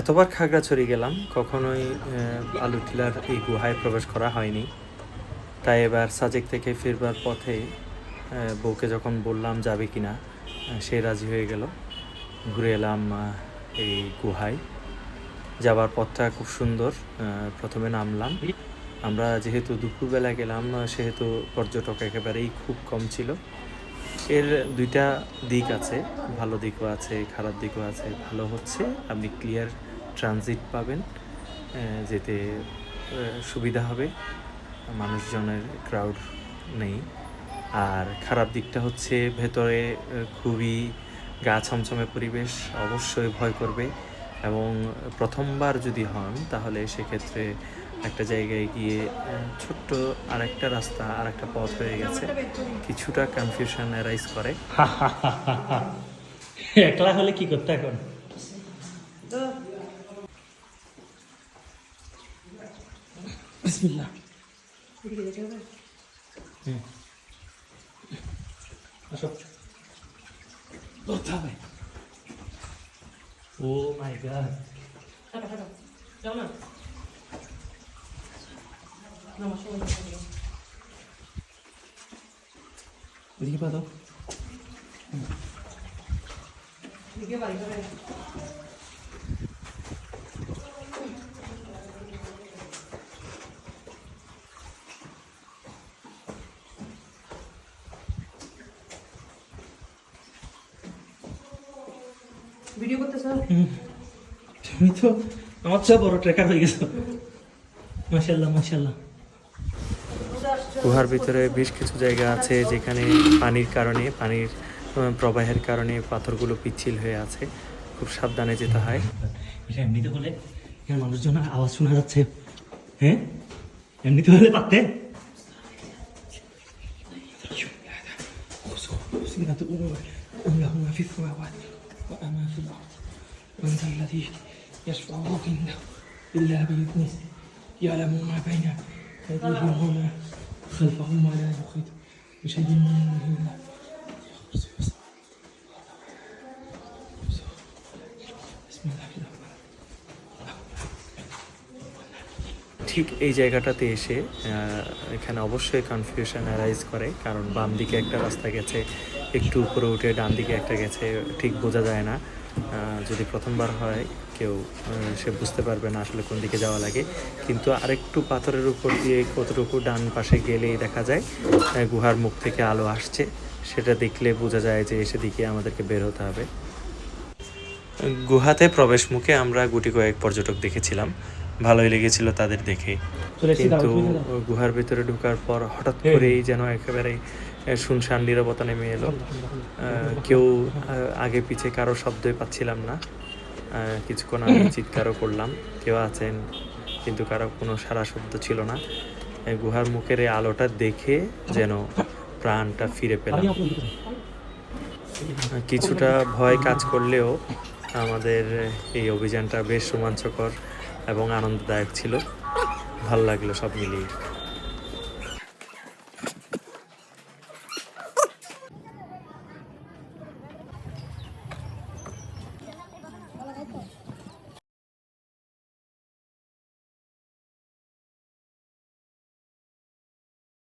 এতবার খাগড়াছড়ি গেলাম কখনোই আহ, আলু টিলার এই গুহায় প্রবেশ করা হয়নি। তাই এবার সাজেক থেকে ফিরবার পথে বউকে যখন বললাম যাবে কি না সে রাজি হয়ে গেল। ঘুরে এলাম এই গুহায়। যাবার পথটা খুব সুন্দর প্রথমে নামলাম। আমরা যেহেতু দুপুরবেলা গেলাম সেহেতু পর্যটক একেবারেই খুব কম ছিল। এর দুইটা দিক আছে। ভালো দিকও আছে, খারাপ দিকও আছে। ভালো হচ্ছে, আপনি ক্লিয়ার ট্রানজিট পাবেন যেতে সুবিধা হবে। মানুষজনের ক্রাউড নেই। আর খারাপ দিকটা হচ্ছে, ভেতরে খুবই গা ছমছমে পরিবেশ অবশ্যই ভয় করবে। এবং প্রথমবার যদি হন, তাহলে সেক্ষেত্রে একটা জায়গায় গিয়ে ছোট্ট আরেকটা রাস্তা আরেকটা পথ হয়ে গেছে। কিছুটা কনফিউশন অ্যারাইজ করে। একলা হলে কি করতে এখন? বিসমিল্লাহ। হুম। আসো। ধরতে হবে ও মাই গড। ওদিকে পা দাও তুমি তো আমার চেয়ে বড় ট্রেকার হয়ে গেছো। মাশাল্লাহ মাশাল্লাহ গুহার ভিতরে বেশ কিছু জায়গা আছে যেখানে পানির কারণে পানির আহ, প্রবাহের কারণে পাথরগুলো পিচ্ছিল হয়ে আছে খুব সাবধানে যেতে হয় এটা এমনিতে হলে এখানে মানুষজনের আওয়াজ শোনা যাচ্ছে হ্যাঁ এমনিতে হলে পারতে اللهم في السماوات وأما في الأرض من ذا الذي يشفع عنده إلا بإذنه يعلم ما بين أيديهم وما خلفهم ولا يحيط بشيء من علمه إلا بسم الله الرحمن ঠিক এই জায়গাটাতে এসে আহ, এখানে অবশ্যই কনফিউশন অ্যারাইজ করে কারণ বাম দিকে একটা রাস্তা গেছে একটু উপরে উঠে ডান দিকে একটা গেছে ঠিক বোঝা যায় না আহ, যদি প্রথমবার হয় কেউ সে বুঝতে পারবে না আসলে কোন দিকে যাওয়া লাগে। কিন্তু আরেকটু পাথরের উপর দিয়ে কতটুকু ডান পাশে গেলেই দেখা যায় গুহার মুখ থেকে আলো আসছে। সেটা দেখলে বোঝা যায় যে সেদিকে আমাদেরকে বের হতে হবে। গুহাতে প্রবেশ মুখে আমরা গুটি কয়েক পর্যটক দেখেছিলাম। ভালোই লেগেছিল তাদের দেখে। কিন্তু গুহার ভিতরে ঢোকার পর হঠাৎ হ্যাঁ। করেই যেন একেবারে শুনশান নীরবতা নেমে এলো। আহ, কেউ আগে পিছে কারও শব্দই পাচ্ছিলাম না। কিছুক্ষণ আমি চিৎকারও করলাম। কেউ আছেন কিন্তু কারও কোনো সারা শব্দ ছিল না। গুহার মুখের এই আলোটা দেখে যেন প্রাণটা ফিরে পেলাম। কিছুটা ভয় কাজ করলেও আমাদের এই অভিযানটা বেশ রোমাঞ্চকর এবং আনন্দদায়ক ছিল। ভালো লাগল সব মিলিয়ে।